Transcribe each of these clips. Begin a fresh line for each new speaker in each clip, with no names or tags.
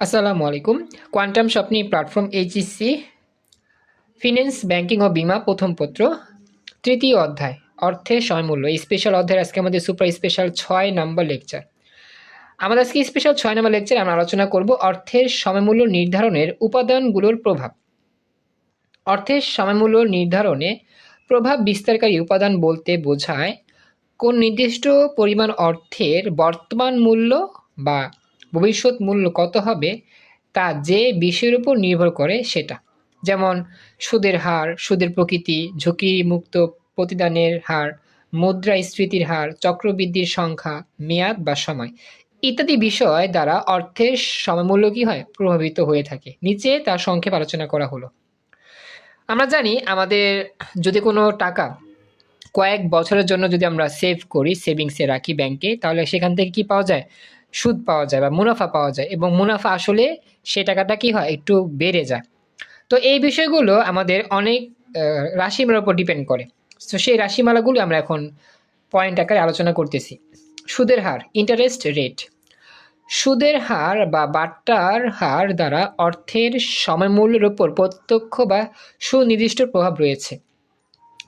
আসসালামু আলাইকুম quantum Swapni platform HSC finance banking ও বিমা প্রথম পত্র, তৃতীয় অধ্যায় অর্থের সময়মূল্য এই স্পেশাল অধ্যায়ের আজকে আমাদের সুপার স্পেশাল ছয় নম্বর লেকচার আমাদের আজকে স্পেশাল ছয় নম্বর লেকচার আমরা আলোচনা করব অর্থের সময়মূল্য নির্ধারণের উপাদানগুলোর প্রভাব। অর্থের সময়মূল্য নির্ধারণে প্রভাব বিস্তারকারী উপাদান বলতে বোঝায় কোন নির্দিষ্ট পরিমাণ অর্থের বর্তমান মূল্য বা ভবিষ্যৎ মূল্য কত হবে তা যে বিষয়ের উপর নির্ভর করে সেটা। যেমন, সুদের হার, সুদের প্রকৃতি, ঝুঁকিমুক্ত প্রতিদানের হার মুদ্রাস্ফীতির হার, চক্রবৃদ্ধির সংখ্যা, মেয়াদ বা সময় ইত্যাদি বিষয় দ্বারা অর্থের সময়মূল্য কী হয়? প্রভাবিত হয়ে থাকে। নিচে তার সংক্ষেপ আলোচনা করা হলো। আমরা জানি আমাদের যদি কোনো টাকা কয়েক বছরের জন্য যদি আমরা সেভ করি সেভিংসে রাখি ব্যাংকে তাহলে সেখান থেকে কি পাওয়া যায়? সুদ পাওয়া যায় বা মুনাফা পাওয়া যায় এবং মুনাফা আসলে সে টাকাটা কি হয়? একটু বেড়ে যায়। তো এই বিষয়গুলো আমাদের অনেক রাশিমালার উপর ডিপেন্ড করে। তো সেই রাশিমালাগুলো আমরা এখন পয়েন্ট আকারে আলোচনা করতেছি। সুদের হার ইন্টারেস্ট রেট সুদের হার বা বাট্টার হার দ্বারা অর্থের সময়মূল্যের উপর প্রত্যক্ষ বা সুনির্দিষ্ট প্রভাব রয়েছে।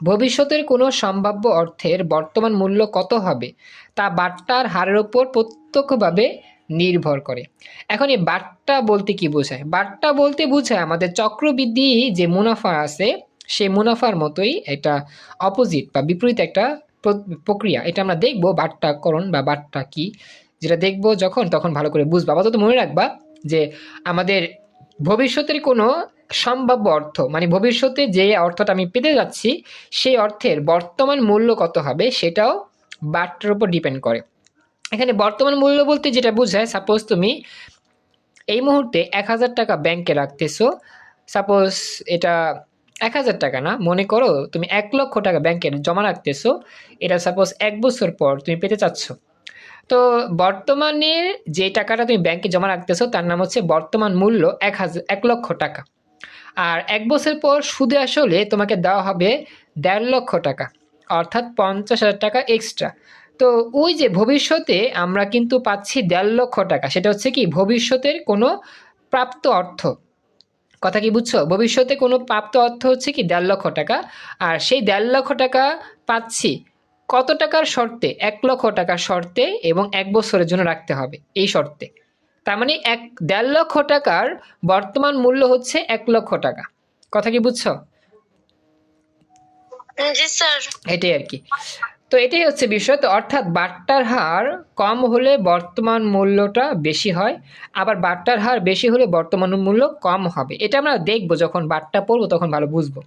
ভবিষ্যতের কোনো সম্ভাব্য অর্থের বর্তমান মূল্য কত হবে? তা বাট্টার হারের ওপর প্রত্যক্ষভাবে নির্ভর করে। এখন এই বাট্টা বলতে কি বোঝায়? বাট্টা বলতে বোঝায় আমাদের চক্রবৃদ্ধি যে মুনাফা আছে সেই মুনাফার মতোই এটা অপোজিট বা বিপরীত একটা প্র- প্রক্রিয়া। এটা আমরা দেখব বাট্টাকরণ বা বাট্টা কি। যেটা দেখব যখন, তখন ভালো করে বুঝব। আপাতত মনে রাখবা যে আমাদের ভবিষ্যতের কোনো সম্ভাব্য অর্থ মানে ভবিষ্যতে যে অর্থটা আমি পেতে যাচ্ছি, সেই অর্থের বর্তমান মূল্য কত হবে, সেটাও বাটটার উপর ডিপেন্ড করে। এখানে বর্তমান মূল্য বলতে যেটা বোঝায় সাপোজ তুমি এই মুহূর্তে এক হাজার টাকা ব্যাংকে রাখতেছো সাপোজ এটা এক হাজার টাকা না, মনে করো তুমি এক লক্ষ টাকা ব্যাংকে জমা রাখতেছো, এটা সাপোজ এক বছর পর তুমি পেতে চাচ্ছ। তো বর্তমানে যে টাকাটা তুমি ব্যাংকে জমা রাখতেছো, তার নাম হচ্ছে বর্তমান মূল্য এক হাজার, এক লক্ষ টাকা। আর এক বছর পর সুদে আসলে তোমাকে দেওয়া হবে দেড় লক্ষ টাকা। অর্থাৎ পঞ্চাশ হাজার টাকা এক্সট্রা তো ওই যে ভবিষ্যতে আমরা কিন্তু পাচ্ছি দেড় লক্ষ টাকা, সেটা হচ্ছে কি ভবিষ্যতের কোনো প্রাপ্ত অর্থ। কথা কি বুঝছ? ভবিষ্যতে কোনো প্রাপ্ত অর্থ হচ্ছে কি দেড় লক্ষ টাকা। আর সেই দেড় লক্ষ টাকা পাচ্ছি কত টাকার শর্তে? এক লক্ষ টাকার শর্তে এবং এক বছরের জন্য রাখতে হবে এই শর্তে। তার মানে এক, দেড় লক্ষ টাকার বর্তমান মূল্য হচ্ছে এক লক্ষ টাকা। কথা কি বুঝছ? এটাই আর কি। তো এটাই হচ্ছে বিষয়। তো অর্থাৎ বাট্টার হার কম হলে বর্তমান মূল্যটা বেশি হয়, আবার বাট্টার হার বেশি হলে বর্তমান মূল্য কম হবে। এটা আমরা দেখব, যখন বাট্টা পড়ব তখন ভালো বুঝব।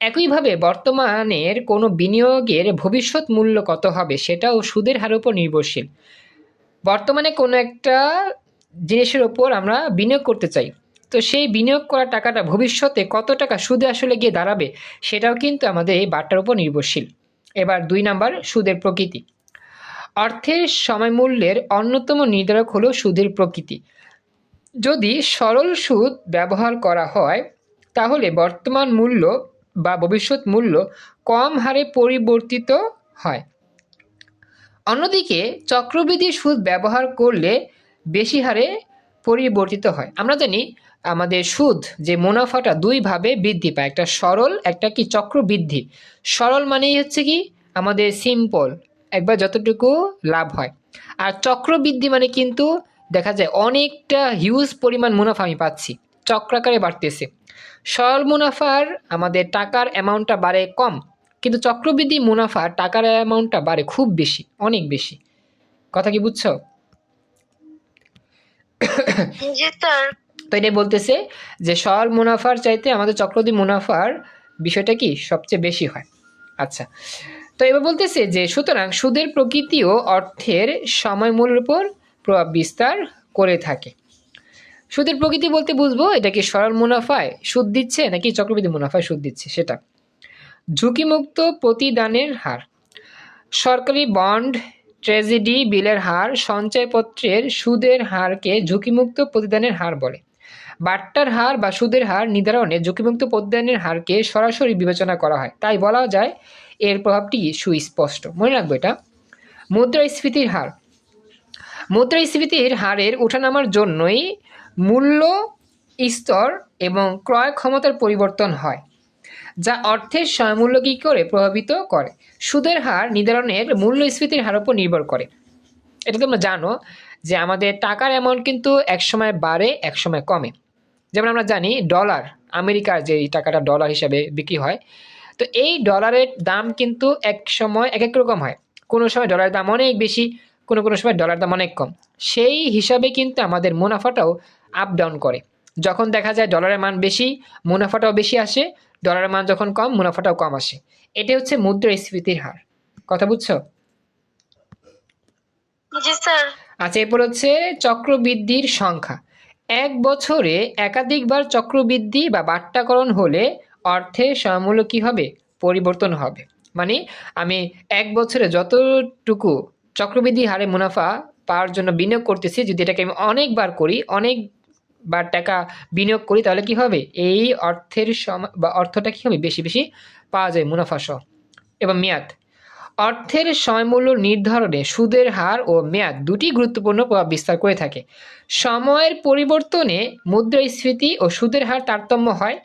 একইভাবে বর্তমানের কোনো বিনিয়োগের ভবিষ্যৎ মূল্য কত হবে, সেটাও সুদের হারের উপর নির্ভরশীল। বর্তমানে কোনো একটা জিনিসের ওপর আমরা বিনিয়োগ করতে চাই। তো সেই বিনিয়োগ করা টাকাটা ভবিষ্যতে কত টাকা সুদে আসলে গিয়ে দাঁড়াবে, সেটাও কিন্তু আমাদের এই বাট্টার উপর নির্ভরশীল। এবার দুই নাম্বার, সুদের প্রকৃতি। অর্থের সময় মূল্যের অন্যতম নির্ধারক হলো সুদের প্রকৃতি। যদি সরল সুদ ব্যবহার করা হয়, তাহলে বর্তমান মূল্য বা ভবিষ্যৎ মূল্য কম হারে পরিবর্তিত হয়। অন্যদিকে, চক্রবৃদ্ধি সুদ ব্যবহার করলে বেশি হারে পরিবর্তিত হয়। আমরা জানি আমাদের সুদ যে মুনাফাটা দুইভাবে বৃদ্ধি পায়। একটা সরল, একটা কি চক্রবৃদ্ধি সরল মানেই হচ্ছে কি? আমাদের সিম্পল একবার যতটুকু লাভ হয়। আর চক্রবৃদ্ধি মানে কিন্তু দেখা যায় অনেকটা হিউজ পরিমাণ মুনাফা আমি পাচ্ছি। চক্রাকারে বাড়তেছে। সরল মুনাফার আমাদের টাকার অ্যামাউন্টটা বাড়ে কম, কিন্তু চক্রবৃদ্ধি মুনাফা টাকার অ্যামাউন্টটা বাড়ে খুব বেশি, অনেক বেশি। কথা কি বুঝছ? তো এটাই বলতেছে যে সরল মুনাফার চাইতে আমাদের চক্রবৃদ্ধি মুনাফার বিষয়টা কি সবচেয়ে বেশি হয়? আচ্ছা তো এবার বলতেছে যে, সুতরাং সুদের প্রকৃতিও অর্থের সময় মূল্যের উপর প্রভাব বিস্তার করে থাকে। সুদের প্রকৃতি বলতে বুঝব, এটা কি সরল মুনাফায় সুদ দিচ্ছে নাকি চক্রবৃদ্ধি মুনাফায় সুদ দিচ্ছে সেটা। ঝুঁকিমুক্ত প্রতিদানের হার। সরকারি বন্ড, ট্রেজেডি, বিলের হার, সঞ্চয়পত্রের সুদের হারকে ঝুঁকিমুক্ত প্রতিদানের হার বলে। বাট্টার হার বা সুদের হার নির্ধারণে ঝুঁকিমুক্ত প্রতিদানের হারকে সরাসরি বিবেচনা করা হয়। তাই বলা যায় এর প্রভাবটি সুস্পষ্ট। মনে রাখব এটা। মুদ্রাস্ফীতির হার। মুদ্রাস্ফীতির হারের ওঠানামার জন্যই মূল্য, স্তর এবং ক্রয় ক্ষমতার পরিবর্তন হয়, যা অর্থের স্বয়মূল্য কী করে প্রভাবিত করে? সুদের হার নির্ধারণের মূল্যস্ফীতির হার উপর নির্ভর করে। এটা তোমরা জানো যে আমাদের টাকার অ্যামাউন্ট কিন্তু একসময় বাড়ে, একসময় কমে। যেমন আমরা জানি ডলার আমেরিকার যে টাকাটা ডলার হিসাবে বিক্রি হয় তো এই ডলারের দাম কিন্তু এক সময় এক এক রকম হয়। কোনো সময় ডলারের দাম অনেক বেশি কোনো কোনো সময় ডলার দাম অনেক কম। সেই হিসাবে কিন্তু আমাদের মুনাফাটাও আপ ডাউন করে। যখন দেখা যায় ডলারের মান বেশি মুনাফাটাও বেশি আসে ডলারের মান যখন কম মুনাফাটাও কম আসে। এটাই হচ্ছে মুদ্রাস্ফীতির হার। কথা বুঝছ?
স্যার।
আচ্ছা এরপর হচ্ছে চক্রবৃদ্ধির সংখ্যা। এক বছরে একাধিকবার চক্রবৃদ্ধি বা বাট্টাকরণ হলে অর্থের সমমূল্য কী হবে, পরিবর্তন হবে। মানে আমি এক বছরে যতটুকু চক্রবৃদ্ধি হারে মুনাফা পাওয়ার জন্য বিনিয়োগ করতেছি, যদি এটাকে আমি অনেকবার করি, অনেকবার টাকা বিনিয়োগ করি, তাহলে কি হবে? এই অর্থের সম বা অর্থটা কী হবে? বেশি বেশি পাওয়া যায় মুনাফা সহ। এবং মেয়াদ। অর্থের সময়মূল্য নির্ধারণে সুদের হার ও মেয়াদ দুটি গুরুত্বপূর্ণ প্রভাব বিস্তার করে থাকে। সময়ের পরিবর্তনে মুদ্রাস্ফীতি ও সুদের হার তারতম্য হয়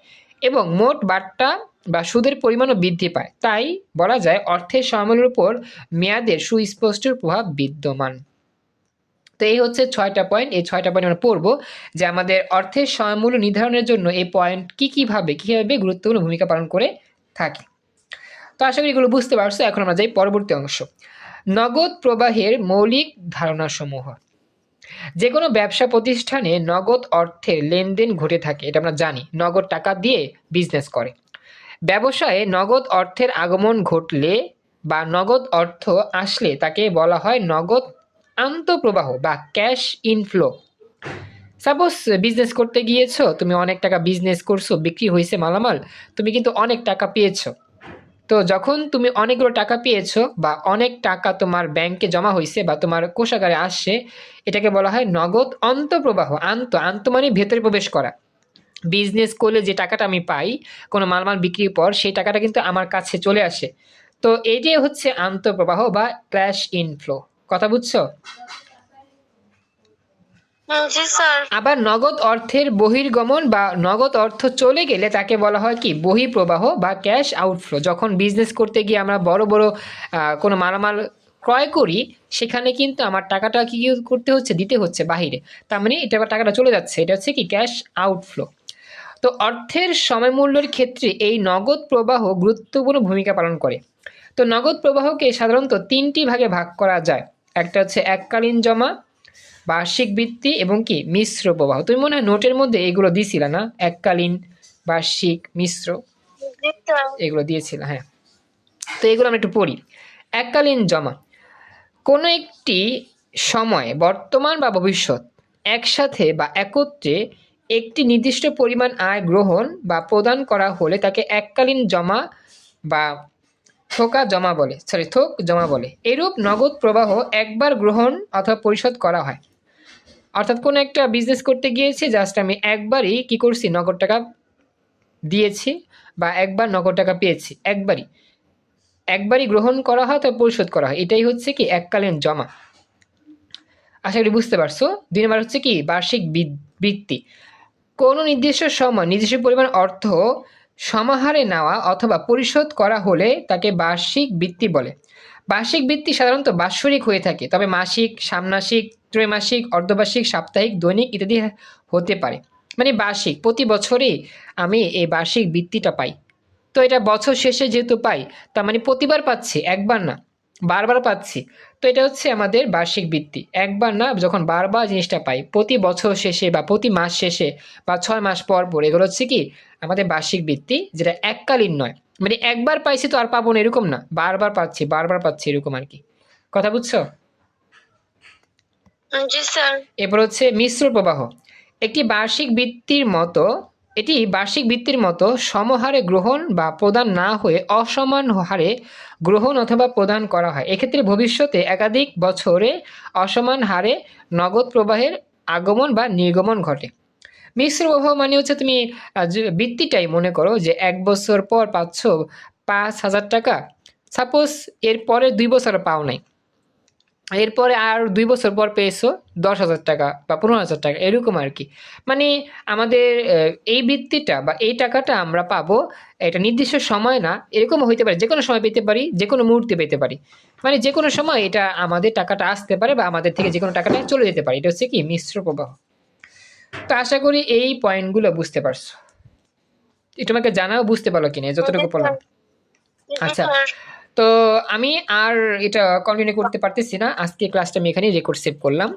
এবং মোট বার্তা বা সুদের পরিমাণও বৃদ্ধি পায়। তাই বলা যায় অর্থের সময়মূল্যের উপর মেয়াদের সুস্পষ্ট প্রভাব বিদ্যমান। তো এই হচ্ছে ছয়টা পয়েন্ট এই ছয়টা পয়েন্ট আমরা পড়ব যে আমাদের অর্থের সময়মূল্য নির্ধারণের জন্য এই পয়েন্ট কী কীভাবে কীভাবে গুরুত্বপূর্ণ ভূমিকা পালন করে থাকে। তো আশা করি এগুলো বুঝতে পারছ। এখন আমরা যাই পরবর্তী অংশ। নগদ প্রবাহের মৌলিক ধারণাসমূহ। যে কোনো ব্যবসা প্রতিষ্ঠানে নগদ অর্থের লেনদেন ঘটে থাকে, এটা আমরা জানি। নগদ টাকা দিয়ে বিজনেস করে। ব্যবসায়ে নগদ অর্থের আগমন ঘটলে বা নগদ অর্থ আসলে তাকে বলা হয় নগদ আন্তঃপ্রবাহ বা ক্যাশ ইনফ্লো সাপোজ বিজনেস করতে গিয়েছো, তুমি অনেক টাকা বিজনেস করছ, বিক্রি হয়েছে মালামাল, তুমি কিন্তু অনেক টাকা পেয়েছ। তো যখন তুমি অনেকগুলো টাকা পেয়েছ বা অনেক টাকা তোমার ব্যাংকে জমা হয়েছে বা তোমার কোষাগারে আসছে, এটাকে বলা হয় নগদ অন্তঃপ্রবাহ, আন্ত আন্ত মানে ভেতরে প্রবেশ করা। বিজনেস করলে যে টাকাটা আমি পাই, কোনো মালমাল বিক্রির পর সেই টাকাটা কিন্তু আমার কাছে চলে আসে। তো এইটাই হচ্ছে আন্তঃপ্রবাহ বা ক্যাশ ইনফ্লো কথা বুঝছ? আবার নগদ অর্থের বহির্গমন বা নগদ অর্থ চলে গেলে তাকে বলা হয় কি? বহিঃপ্রবাহ বা ক্যাশ আউটফ্লো। যখন বিজনেস করতে গিয়ে আমরা বড় বড় কোনো মালামাল ক্রয় করি, সেখানে কিন্তু আমার টাকাটা কি করতে হচ্ছে? দিতে হচ্ছে বাহিরে। তার মানে এটা আবার টাকাটা চলে যাচ্ছে। এটা হচ্ছে কি? Cash outflow. তো অর্থের সময়মূল্যের ক্ষেত্রে এই নগদ প্রবাহ গুরুত্বপূর্ণ ভূমিকা পালন করে। তো নগদ প্রবাহকে সাধারণত তিনটি ভাগে ভাগ করা যায়। একটা হচ্ছে এককালীন জমা বার্ষিক বৃত্তি এবং কি? মিশ্র প্রবাহ। তুমি মনে হয় নোটের মধ্যে এগুলো দিয়েছিলা না? এককালীন বার্ষিক মিশ্র এগুলো দিয়েছিল হ্যাঁ। তো এগুলো আমরা একটু পড়ি। এককালীন জমা। কোনো একটি সময়, বর্তমান বা ভবিষ্যৎ, একসাথে বা একত্রে একটি নির্দিষ্ট পরিমাণ আয় গ্রহণ বা প্রদান করা হলে তাকে এককালীন জমা বা থোকা জমা বলে সরি থোক জমা বলে। এরূপ নগদ প্রবাহ একবার গ্রহণ অথবা পরিশোধ করা হয়। অর্থাৎ কোনো একটা বিজনেস করতে গিয়েছি জাস্ট আমি একবারই কি করছি, নগদ টাকা দিয়েছি বা একবার নগদ টাকা পেয়েছি, একবারই। একবারই গ্রহণ করা হয় তবে পরিশোধ করা হয়। এটাই হচ্ছে কি, এককালীন জমা। আশা করি বুঝতে পারছ। দুই নম্বর হচ্ছে কি, বার্ষিক বৃত্তি। কোনো নির্দিষ্ট সময়, নির্দিষ্ট পরিমাণ অর্থ সমাহারে নেওয়া অথবা পরিশোধ করা হলে তাকে বার্ষিক বৃত্তি বলে। বার্ষিক বৃত্তি সাধারণত বাৎসরিক হয়ে থাকে, তবে মাসিক ষান্মাসিক ত্রৈমাসিক, অর্ধবার্ষিক, সাপ্তাহিক, দৈনিক ইত্যাদি হতে পারে। মানে বার্ষিক, প্রতি বছরই আমি এই বার্ষিক বৃত্তিটা পাই। তো এটা বছর শেষে যেহেতু পাই, তার মানে প্রতিবার পাচ্ছি, একবার না। বারবার পাচ্ছি। তো এটা হচ্ছে আমাদের বার্ষিক বৃত্তি। একবার না যখন বারবার জিনিসটা পাই প্রতি বছর শেষে বা প্রতি মাস শেষে বা ছয় মাস পর পর এগুলো হচ্ছে কি আমাদের বার্ষিক বৃত্তি যেটা এককালীন নয়। মানে একবার পাইছি তো আর পাবো না এরকম না। বারবার পাচ্ছি বারবার পাচ্ছি এরকম আর কি। কথা বুঝছ?
স্যার।
এরপর হচ্ছে মিশ্র প্রবাহ। একটি বার্ষিক বৃত্তির মতো এটি বার্ষিক বৃত্তির মতো সমহারে গ্রহণ বা প্রদান না হয়ে অসমান হারে গ্রহণ অথবা প্রদান করা হয়। এক্ষেত্রে ভবিষ্যতে একাধিক বছরে অসমান হারে নগদ প্রবাহের আগমন বা নির্গমন ঘটে। মিশ্র প্রবাহ মানে হচ্ছে তুমি বৃত্তিটাই মনে করো যে এক বছর পর পাচ্ছ পাঁচ হাজার টাকা। সাপোজ এর পরে দুই বছর পাও নাই। এরপরে আর দুই বছর পর পেয়েছ দশ হাজার টাকা বা পনেরো হাজার টাকা এরকম আর কি। মানে আমাদের এই বৃত্তিটা বা এই টাকাটা আমরা পাবো এটা নির্দিষ্ট সময় না এরকম হইতে পারে যে কোনো সময় পেতে পারি যে কোনো মুহূর্তে পেতে পারি। মানে যে কোনো সময় এটা আমাদের টাকাটা আসতে পারে বা আমাদের থেকে যে কোনো টাকাটা চলে যেতে পারে এটা হচ্ছে কি মিশ্র প্রবাহ। তো আশা করি এই পয়েন্টগুলো বুঝতে পারছ। এটা তোমাকে জানাও বুঝতে পারল কিনা যতটুকু
জি
আচ্ছা। তো আমি আর এটা কন্টিনিউ করতে পারতেছি না। আজকে ক্লাসটা আমি এখানেই রেকর্ড সেভ করলাম।